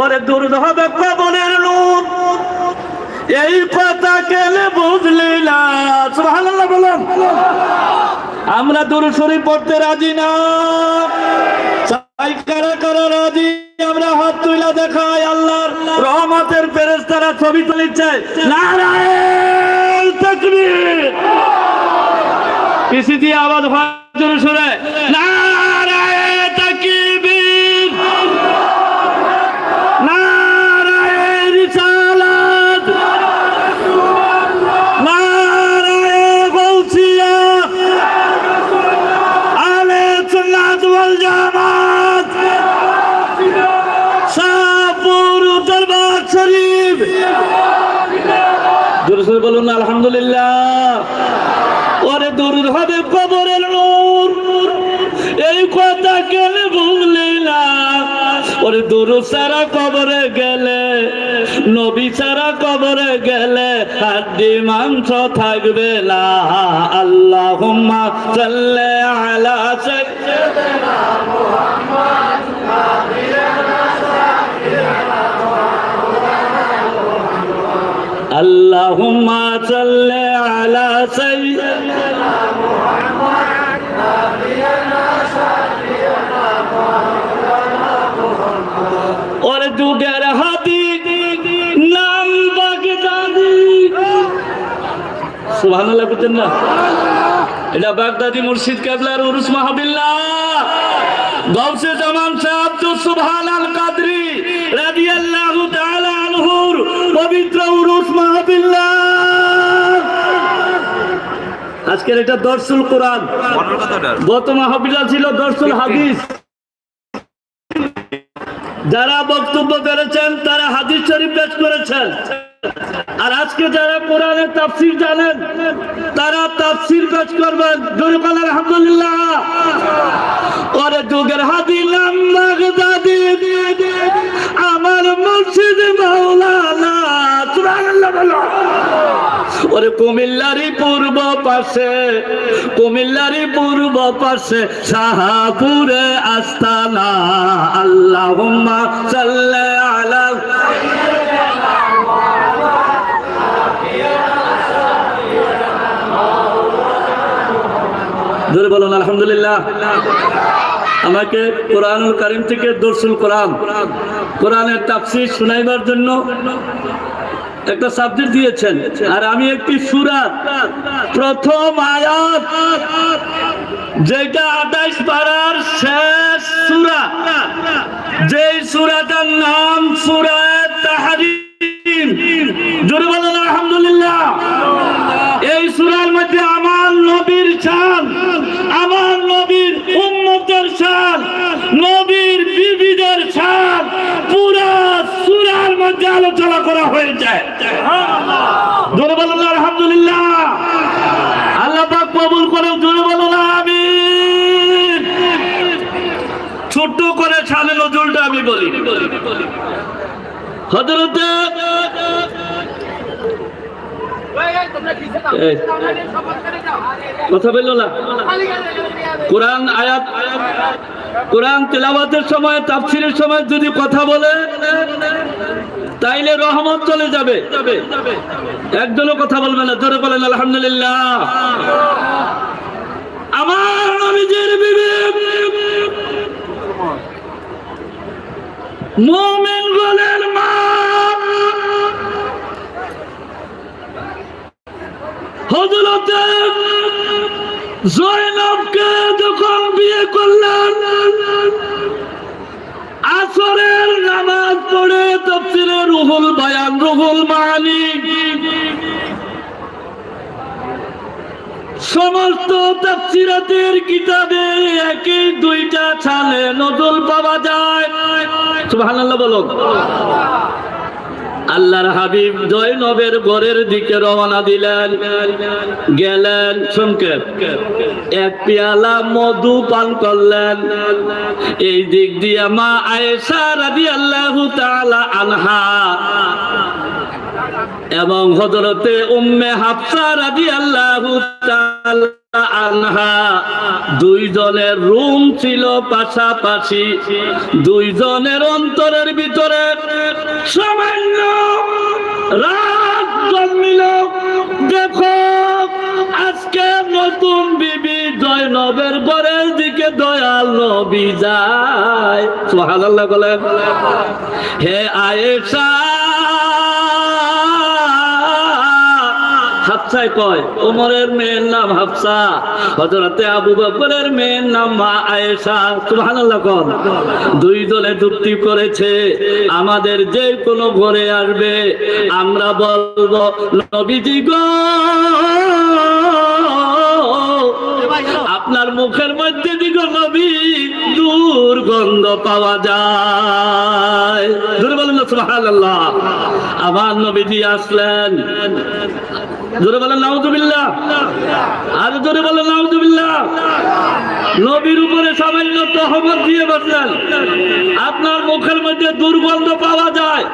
ওরে দূর না। আমরা পড়তে রাজি না। চাই রাজি। আমরা হাত তুইলা দেখাই আল্লাহর রহমতের ফেরেশতারা ছবি নারায়ণ তাকবীর। পিসি দিয়ে আওয়াজ হয় জোরে বলুন আলহামদুলিল্লাহ। ওরে দূর হবে কবরের নূর। এই কথা গেলে বুঝলি না? ওরে দূর সারা কবরে গেলে, নবী সারা কবরে গেলে হাড্ডি মাংস থাকবে না। আল্লাহ সাল্লে আলা সাইয়্যিদিনা اللهم صل على سيدنا নাম বাগদাদি। সুবহানাল্লাহ বলতেন না। এটা বাগদাদি মুর্শিদ কাবলার উরুস মাহবিল্লাহ জামান সাহেব তো কাদরি রাদিয়াল্লাহু তাআলা আনহুর পবিত্র আজকের এটা দর্শুল কোরআন। গত মাহবিল্লাহ ছিল দর্শুল হাদিস। যারা বক্তব্য করেছেন তারা হাদিস শরীফ পেশ করেছেন। আর আজকে যারা কোরআনের তাফসির জানেন তারা তাফসির পেশ করবেন। জোরে বলেন আলহামদুলিল্লাহ। ওরে যুগের হাদি বাগদাদি আমার মুর্শিদ মাওলানা সুবহানাল্লাহ বলো। ওরে কুমিল্লারি পূর্ব পাশে কুমিল্লারি পূর্ব পাশে শাহাপুরে আস্তানা। আল্লাহুম্মা সাল্লি আলা ধরে বলুন, আলহামদুলিল্লাহ। আমাকে কোরআনুল কারিম থেকে দর্শুল কোরআন। কোরআনের তাফসির শুনাইবার জন্য একটা সাবজেক্ট দিয়েছেন। আর আমি একটি সুরাত প্রথম আয়াত, যেটা আঠাইশ পাড়ার শেষ সুরা। যেই সুরাটার নাম সুরা আলহামদুলিল্লাহ। এই সুরার মধ্যে আমার নবীর শান, আমার নবীর উম্মতের শান নবীর বিবিদের শান পুরা মধ্যে আলোচনা করা হয়েছে। জোরে বলুন, আলহামদুলিল্লাহ। আল্লাহ পাক কবুল করে, জোরে বলুন, আমিন। ছোট্ট করে ছাড়ে নজরুলটা আমি বলি। হজরতে কথা বলল না? কোরআন আয়াত কোরআন তেলাওয়াতের সময়, তাফসিরের সময় যদি কথা বলে, তাইলে রহমত চলে যাবে। একজনও কথা বলবে না, জোরে বলেন, আলহামদুলিল্লাহ। আমার নবীজির বিবেক মোমেন বলেন মা। হজরতে জয়নবকে আসরের নামাজ পড়ে তফসিরে রুহুল বায়ান, রুহুল মানি। সমস্ত তাফসিরাতের কিতাবে একই দুইটা ছালে নজল পাওয়া যায়। সুবহানাল্লাহ বলো আল্লাহর হাবিব জয়নবের ঘরের দিকে রওনা দিলেন। গেলেন সংকেত। এক পেয়ালা মধু পান করলেন। এই দিক দিয়ে মা আয়েশা রাদিয়াল্লাহু তাআলা আনহা এবং হযরতে উম্মে হাফসা রাদিয়াল্লাহু তাআলা আনহা। দুই জনের রুম ছিল পাশাপাশি। দুই জনের অন্তরের ভিতরে সামান্য রাত জন্মিল। দেখো, আজকে নতুন বিবি জয়নবের ঘরের দিকে দয়াল নবী যায়। সুবহানাল্লাহ বলেন। হে আয়েশা হাফসায় কয় ওমরের মেয়ের নাম হাফসা হজরতে আবু বকরের মেয়ের নাম মা আয়েশা। সুবহানাল্লাহ কোন। দুই দলে চুক্তি করেছে, আমাদের যে কোনো ঘরে আসবে, আমরা বলব, নবীজি গো। আপনার মুখের মধ্যে দিগ নবী দুর্গন্ধ পাওয়া যায় সুবহানাল্লাহ। আমার নবীজি আসলেন। জোরে বলেন, নাউজুবিল্লাহ। আর জোরে বলেন, নাউজুবিল্লাহ। নবীর উপরে সামান্য দিয়ে বসলেন। আপনার মুখের মধ্যে দুর্গন্ধ পাওয়া যায়।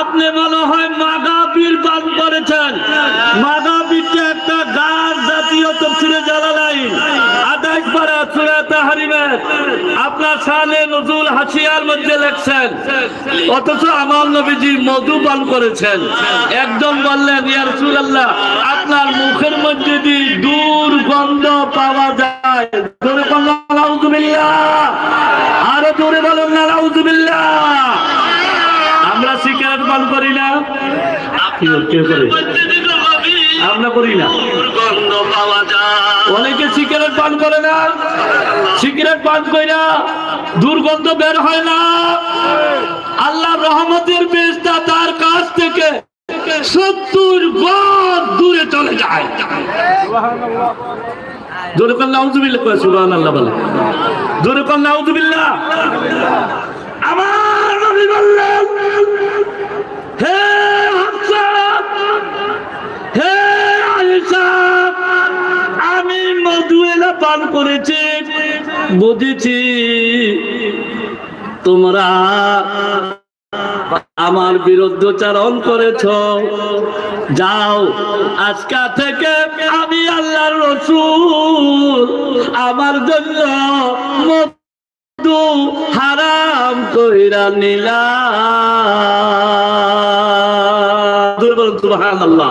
আপনি মনে হয় মাগাপির পান করেছেন। মাগাপিরটা একটা গাছ জাতীয় তফসিলে জালালাইন। আদায় পারা সুরা তাহারিমের। আপনার সালে নজরুল হাসিয়ার লেখছেন অথচ আমার নবীজি মধু পান করেছেন। একদম বললেন, ইয়া রাসূলুল্লাহ, আপনার মুখের মধ্যে দিয়ে দুর্গন্ধ পাওয়া যায় আরও জোরে বলুন না নাউজুবিল্লাহ। আমরা সিগারেট পান করি না। কি বল- করে। আমরা করি না। অনেকে সিগারেট পান করে না। সিগারেট পান করে না। দুর্গন্ধ বের হয় না। আল্লাহ রহমতের বেশটা তার কাছ থেকে সত্তর গজ দূরে চলে যায়। আমার নবী বললেন হে হাফসা হে আয়েশা আমি মধু এলা পান করেছি, বুঝেছি তোমরা আমার বিরুদ্ধচারণ করেছ। যাও, আজকা থেকে আমি আল্লাহর রসুল, আমার জন্য মধু হারাম কইরা নিলাম। দুর্বল সুবহানাল্লাহ।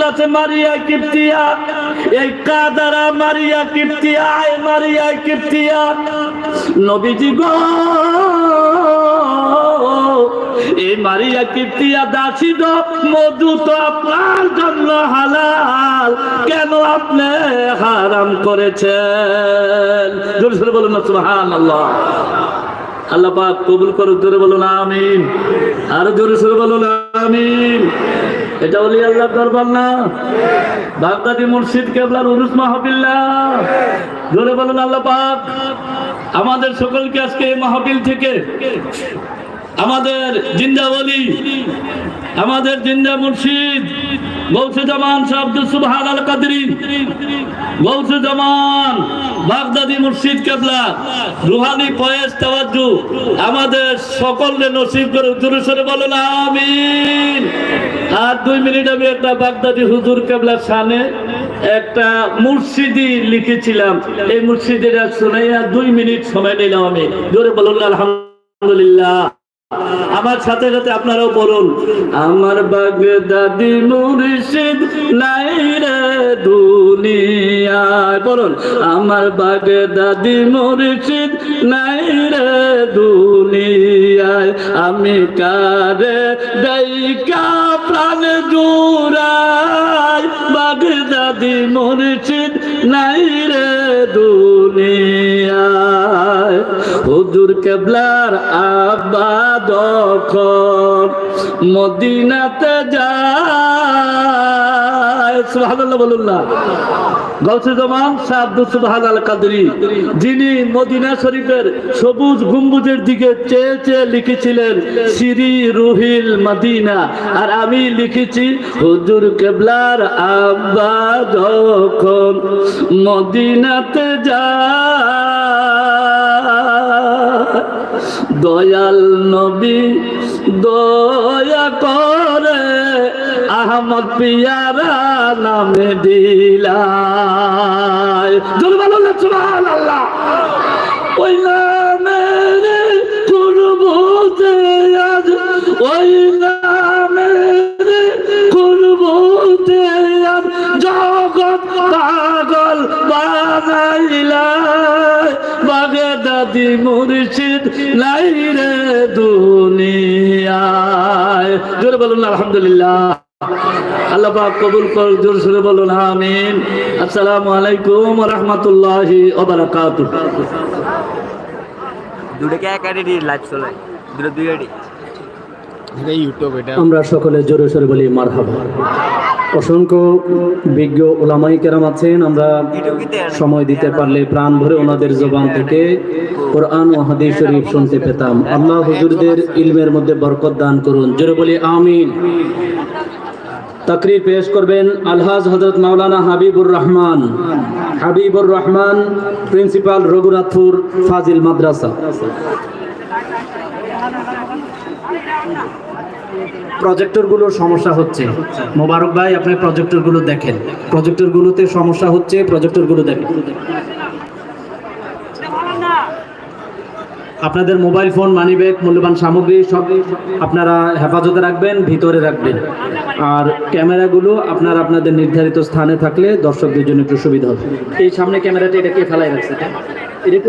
সারে আছে মারিয়া কিপ্তিয়া, এই কাদারা মারিয়া কিপ্তিয়া আয় মারিয়া কিপ্তিয়া। নবীজি গো, এই মারিয়া কিপ্তিয়া দাসী গো মধু তো আপনার জন্য হালাল। কেন আপনি হারাম করেছেন? জোরে জোরে বলুন সুবহানাল্লাহ। আল্লাহ পাক কবুল করুক, জোরে বলুন, আমিন। আর জোরে জোরে বলুন, আমিন। এটা অলি আল্লাহ দরবার না। বাগদাদি মুর্শিদ কেবলার উরুস মাহবিল্লা জোরে বলুন আল্লাহ পাক, আমাদের সকলকে আজকে এই মাহবিল থেকে আমাদের জিন্দাবলি আমাদের জিন্দা মুর্শিদ গৌসে জামান শাহ আব্দুল সুবহান আল কাদরি গৌসে জামান বাগদাদি মুর্শিদ কেবলা, রুহানি ফয়েজ তাওয়াজ্জু, আমাদের সকলকে নসিব করে জোরে বলুন, আমিন। আর দুই মিনিট আমি একটা বাগদাদি হুজুর কেবলা সামনে একটা মুর্শিদি লিখেছিলাম। এই মুর্শিদিরা শুনাইয়া দুই মিনিট সময় নিলাম আমি। জোরে বলুন, আলহামদুলিল্লাহ। আমার সাথে সাথে আপনারাও বলুন, আমার বাগ বাগদাদি মুর্শিদ নাই রে দুনিয়ায়। বলুন, আমার বাগ বাগদাদি মুর্শিদ নাই রে দুনিয়ায়। আমি কারে দেইকা প্রাণ জুড়াই, বাগদাদি মুর্শিদ নাই রে দুনিয়ায়। হুজুর কেবলার আব্বা দখন মদিনাতে যায়, সুবহানাল্লাহ বলুন না। গৌসে জমান শাহ কাদরি, যিনি মদিনা শরীফের সবুজ গম্বুজের দিকে চেয়ে চেয়ে লিখেছিলেন, সিরি রুহিল মদিনা। আর আমি লিখেছি, হুজুর কেবলার আব্বা যখন মদিনাতে যায় দয়াল নবী দয়া করে আহমদ পিয়ারা নামে দিলা আল্লাহ ওই নামে দুনিয়ায়। জোরে বলুন আলহামদুলিল্লাহ। আল্লাহ পাক কবুল কর জোর সুরে বলুন আমিন। আসসালামু আলাইকুম রাহমাতুল্লাহি দুটোকে এক আইডি লাইভ চলে? দুটো দুই আইডি? এটা ইউটিউব এটা আমরা সকলে জোরে সোরে বলি মারহাবা। অসংখ্য বিজ্ঞ ওলামাই কেরাম আছেন। আমরা সময় দিতে পারলে প্রাণ ভরে ওনাদের জবান থেকে কোরআন ও হাদিস শরীফ শুনতে পেতাম। আল্লাহ হুজুরদের ইলমের মধ্যে বরকত দান করুন। জোরে বলি, আমিন। তাকরির পেশ করবেন আলহাজ হজরত মাওলানা হাবিবুর রহমান। হাবিবুর রহমান, প্রিন্সিপাল রঘুনাথপুর ফাজিল মাদ্রাসা। প্রজেক্টরগুলোর সমস্যা হচ্ছে। মোবারক ভাই, আপনি প্রজেক্টরগুলো দেখেন। প্রজেক্টরগুলোতে সমস্যা হচ্ছে প্রজেক্টরগুলো দেখেন। আপনাদের মোবাইল ফোন মানিব্যাগ মূল্যবান সামগ্রী, সব আপনারা হেফাজতে রাখবেন, ভিতরে রাখবেন। আর ক্যামেরাগুলো আপনার আপনাদের নির্ধারিত স্থানে থাকলে দর্শকদের জন্য একটু সুবিধা হবে। এই সামনে ক্যামেরাটা, এটা কে ফেলাই রাখছে? এটা?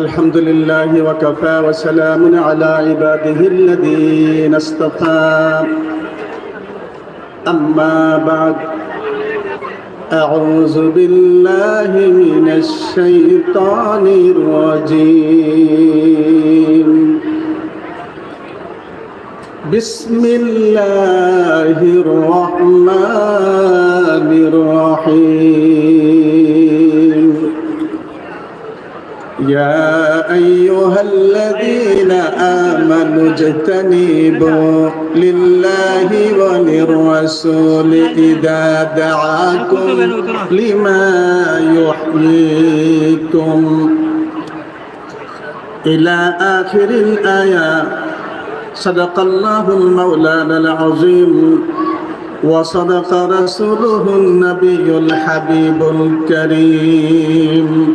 الحمد لله وكفى وسلام على عباده الذين اصطفى. أما بعد أعوذ بالله من الشيطان الرجيم. بسم الله الرحمن الرحيم. يا أيها الذين آمنوا اجتنبوا لله وللرسول إذا دعاكم لما يحييكم. إلى آخر الآية. صدق الله المولانا العظيم. وصدق رسوله النبي الحبيب الكريم.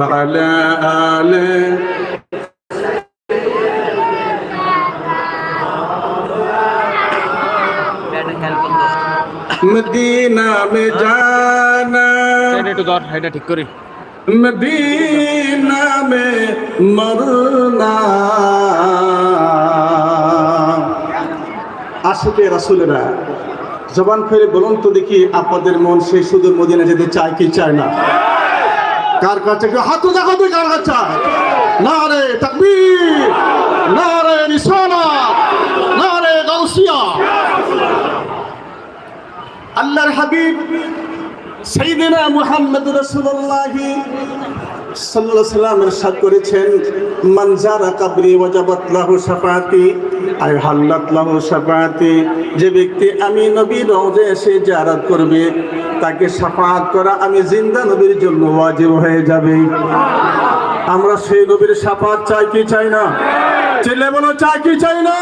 وعلى آله مدینہ میں جانا۔ এটা ঠিক করি مدینہ میں مرنا۔ আশিকে রাসুলেরা জবান ফেরে বলুন তো দেখি আপনাদের মন সেই সুদূর মদিনা যেতে চায় কি চায় না। কার কাছে? হাত দেখো তুই কার কাছে? না রে তাকবীর না রে রিসালা না রে গাউসিয়া। আল্লাহর হাবিব, সাইদিনা করেছেন লাহু আই হাল্লাত লাহু শাফাআতি। যে ব্যক্তি আমি নবীর রওজে এসে জিয়ারত করবে, তাকে শাফাআত করা আমি জিন্দা নবীর জন্য ওয়াজিব হয়ে যাবে। আমরা সেই নবীর শাফাআত চাই কি চাই না? ছেলে বলো, চাই কি চাই না?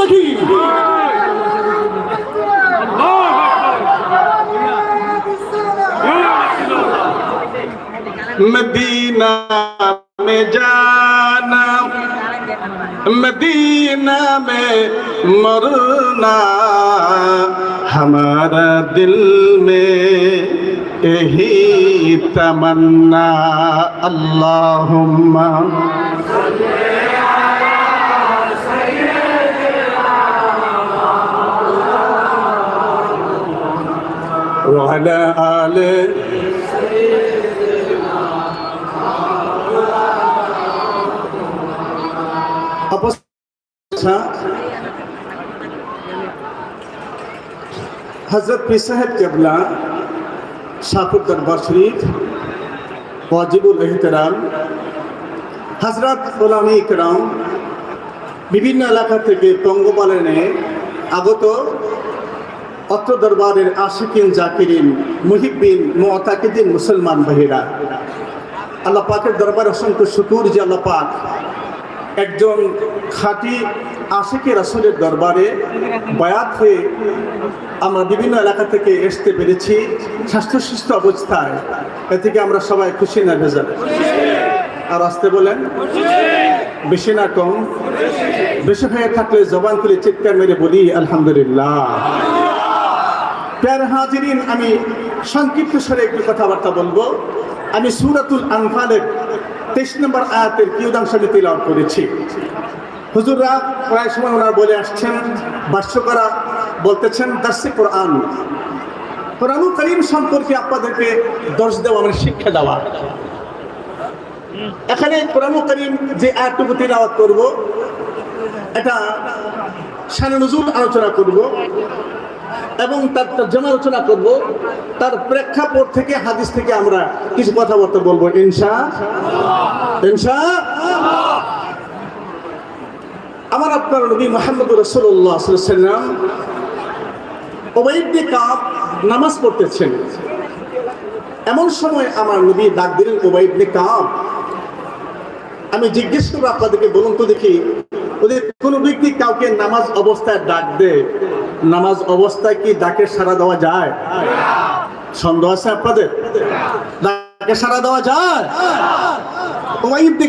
দেখি। मदीना में जाना मदीना में मरना हमारा दिल में यही तमन्ना अल्लाहुम्मा وعلى آله আচ্ছা। হজরত পীর সাহেব কেবলা, শাহপুর দরবার শরীফ, ওয়াজিবুল এহতেরাম হজরত গোলামী ইকরাম, বিভিন্ন এলাকা থেকে পঙ্গপালনে আগত অত্র দরবারের আশিকিন জাকিরিন মুহিবিন মোতাকিদিন মুসলমান বাহিরা আল্লাহ পাকের দরবার অসংখ্য শুকুর যে আল্লাহ পাক একজন খাঁটি আশিকে রাসুলের দরবারে বয়াত হয়ে আমরা বিভিন্ন এলাকা থেকে আসতে পেরেছি স্বাস্থ্য সুস্থ অবস্থায়। এ থেকে আমরা সবাই খুশি না ভেজা আর আসতে বলেন, বেশি না কম। বেশি হয়ে থাকলে জবান খুলে চিৎকার মেরে বলি, আলহামদুলিল্লাহ। প্যার হাজিরিন, আমি সংক্ষিপ্ত স্বরে একটু কথাবার্তা বলব। আমি সুরাতুল আনফালের তেইশ নম্বর আয়াতের কিউদাংশ আমি তিলাওয়াত করেছি। হুজুররা প্রায় সময় ওনারা বলে আসছেন, ভাষ্যকারা বলতেছেন, দার্সি কোরআন। কোরআনুল করিম সম্পর্কে আপনাদেরকে দর্শ দেওয়া মানে শিক্ষা দেওয়া। এখানে কোরআনুল করিম যে আয়াতটুকু তিলাওয়াত করব, এটা শানে নজুল আলোচনা করব, এবং তার তর্জমা আলোচনা করব, তার প্রেক্ষাপট থেকে, হাদিস থেকে আমরা কিছু কথাবার্তা বলব ইনশা ইনশা আমার আপনার নবী মোহাম্মদ রসুল্লাহ সাল্লাম কাপ নামাজ পড়তেছেন। এমন সময় আমার নবী ডাক দিলেন ওবাইদ্দে কাপ? আমি জিজ্ঞেস করব, আপনাদেরকে বলুন তো দেখি, ওদের কোনো ব্যক্তি কাউকে নামাজ অবস্থায় ডাক দে। নামাজ অবস্থায় কি ডাকে সাড়া দেওয়া যায়? সন্দেহ আছে আপনাদের? ডাকে সাড়া দেওয়া যায়? ওয়াইবনে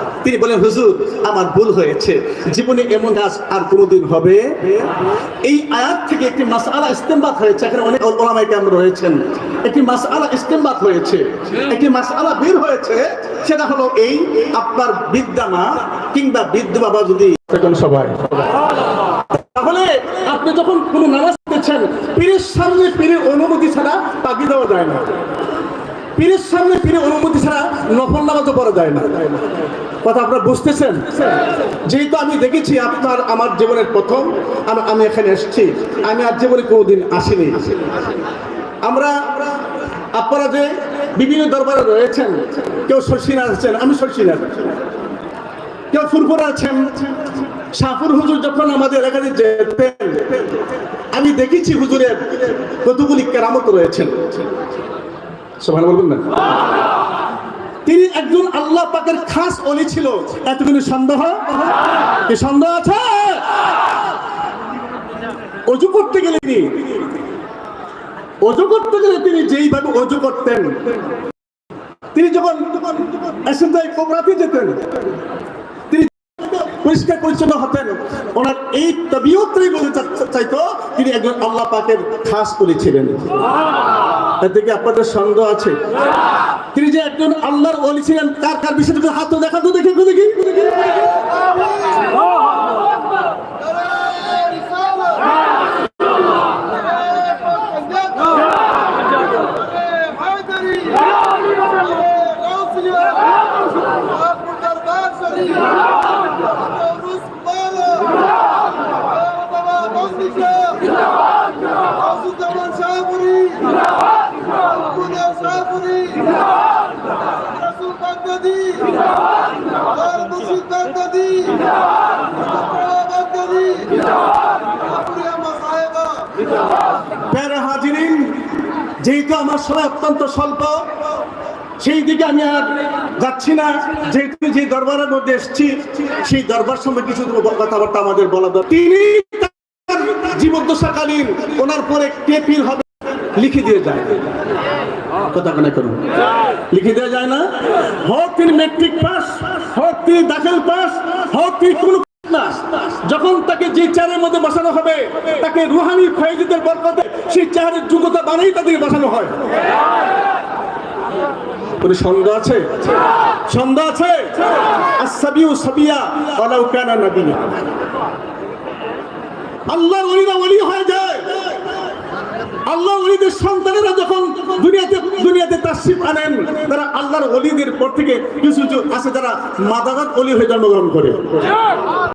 তিনি বলেন হুজুর আমার ভুল হয়েছে। জীবনে এমন কাজ আর কোনোদিন হবে? এই আয়াত থেকে একটি মাস আলা ইস্তেমবাদ হয়েছে। এখানে অনেক ওলামাই কেমন রয়েছেন। একটি মাস আলা ইস্তেমবাদ হয়েছে। একটি মাস আলা বের হয়েছে সেটা হলো এই আপনার বিদ্যা মা কিংবা বিদ্যা বাবা যদি সবাই। তাহলে আপনি যখন কোনো নামাজ পড়ছেন পীরের সামনে পীরের অনুমতি ছাড়া পাখি দেওয়া যায় না। পীরের সামনে পীরের অনুমতি ছাড়া নফল নামাজও পড়া যায় না। কথা আপনারা বুঝতেছেন? যেহেতু আমি দেখেছি আপনার, আমার জীবনের প্রথম, আমি- এখানে এসেছি। আমি আর জীবনে কোনোদিন আসিনি। আমরা, আপনারা যে বিভিন্ন দরবারে রয়েছেন, কেউ শর্ষিনা আছেন, আমি শর্ষিনা কেউ ফুরফুরা আছেন। শাহপুর হুজুর যখন আমাদের এলাকাতে যেতেন, আমি দেখেছি হুজুরের কতগুলি কেরামত রয়েছেন। বলবেন না? তিনি একজন আল্লাহ পাকের খাস অলি ছিল। এতগুলি সন্দেহ কি সন্দেহ আছে? অজু করতে গেলে তিনি অজু করতে গেলে তিনি যেইভাবে অজু করতেন, তিনি যখন কোবরাতে যেতেন তিনি পরিষ্কার পরিচ্ছন্ন হতেন। ওনার এই তবিয়তই বলতে চাইতো, তিনি একজন আল্লাহ পাকের খাস করেছিলেন এর দিকে আপনাদের সন্দেহ আছে? তিনি যে একজন আল্লাহর ওলি ছিলেন, কার কার বিষয়টা হাত দেখা তো দেখি দেখি প্যারা হাজিরিন যেহেতু আমার সময় অত্যন্ত স্বল্প। সেই দিকে আমি আর যাচ্ছি না। যেহেতু যে দরবারের মধ্যে এসেছি, সেই দরবার সম্পর্কে কিছু কথাবার্তা আমাদের বলা দরকার। তিনি জীবদ্দশাকালীন ওনার পরে কে পীর হবে লিখে দিয়ে যায়। কথা কানে করুন। লিখে দেওয়া যায় না? হোক তিনি মেট্রিক পাস হোক তিনি দাখিল পাস হোক তিনি কোন যখন তাকে যে চেয়ারের মধ্যে বসানো হবে, তাকে রুহানি ফয়েজিদের বরকতে সেই চেয়ারের যোগ্যতা বানিয়ে তাদেরকে বসানো হয়। কোনো সন্দেহ আছে? সন্দেহ আছে? আসাবিউ সাবিয়া ওয়ালাউ কানা নবিয়া। আল্লাহর ওলিরা ওলি হয়ে যায়। আল্লাহ ওলিদের সন্তানেরা যখন দুনিয়াতে দুনিয়াতে তাশরিফ আনেন, তারা আল্লাহর ওলিদের পর থেকে কিছু কিছু আছে যারা মাদারাত ওলি হয়ে জন্মগ্রহণ করে।